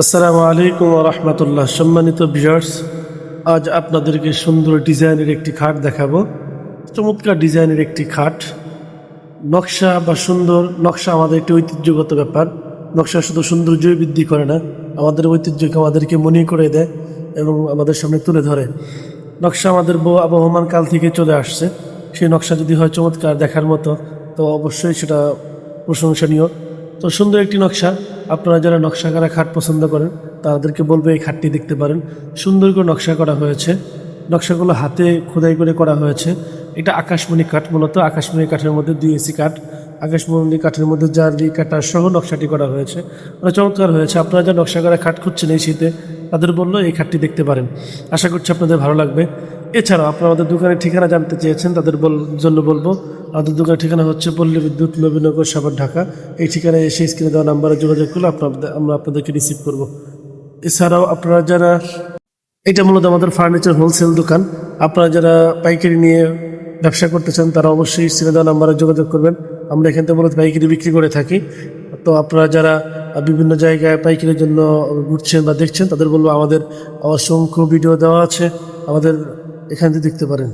আসসালামু আলাইকুম রহমতুল্লাহ। সম্মানিত ভিউয়ার্স আজ আপনাদেরকে সুন্দর ডিজাইনের একটি খাট দেখাবো। চমৎকার ডিজাইনের একটি খাট। নকশা বা সুন্দর, নকশা আমাদের একটি ঐতিহ্যগত ব্যাপার। নকশা শুধু সৌন্দর্যই বৃদ্ধি করে না, আমাদের ঐতিহ্যকে আমাদেরকে মনে করে দেয় এবং আমাদের সামনে তুলে ধরে। নকশা আমাদের বউ আবহমান কাল থেকে চলে আসছে। সেই নকশা যদি হয় চমৎকার দেখার মতো, তো অবশ্যই সেটা প্রশংসনীয়। তো সুন্দর একটি নকশা। আপনারা যারা নকশা করা খাট পছন্দ করেন, তাদেরকে বলবে এই খাটটি দেখতে পারেন। সুন্দর করে নকশা করা হয়েছে। নকশাগুলো হাতে খোদাই করে করা হয়েছে। এটা আকাশমণি কাঠ, মূলত আকাশমণি কাঠের মধ্যে দুই এসি কাঠ। আকাশমণি কাঠের মধ্যে জারি কাটা সহ নকশাটি করা হয়েছে। মানে চমৎকার হয়েছে। আপনারা যা নকশা করা খাট খুঁজছেন এই শীতে, তাদের বলল এই খাটটি দেখতে পারেন। আশা করছি আপনাদের ভালো লাগবে। এছাড়াও আপনারা আমাদের দোকানের ঠিকানা জানতে চেয়েছেন, তাদের জন্য বলব আমাদের দোকানের ঠিকানা হচ্ছে পল্লী বিদ্যুৎ নবীনগর, সাভার, ঢাকা। এই ঠিকানায় এসে স্ক্রিনে দেওয়া নাম্বারে যোগাযোগ করলে আপনাদের আমরা আপনাদেরকে রিসিভ করব। এছাড়াও আপনারা যারা, এটা মূলত আমাদের ফার্নিচার হোলসেল দোকান। আপনারা যারা পাইকারি নিয়ে ব্যবসা করতে চান, তারা অবশ্যই স্ক্রিনে দেওয়া নাম্বারে যোগাযোগ করবেন। আমরা এখান থেকে মূলত পাইকারি বিক্রি করে থাকি। তো আপনারা যারা বিভিন্ন জায়গায় পাইকারির জন্য ঘুরছেন বা দেখছেন, তাদের বলব আমাদের অসংখ্য ভিডিও দেওয়া আছে। আমাদের এখান থেকে দেখতে পারেন।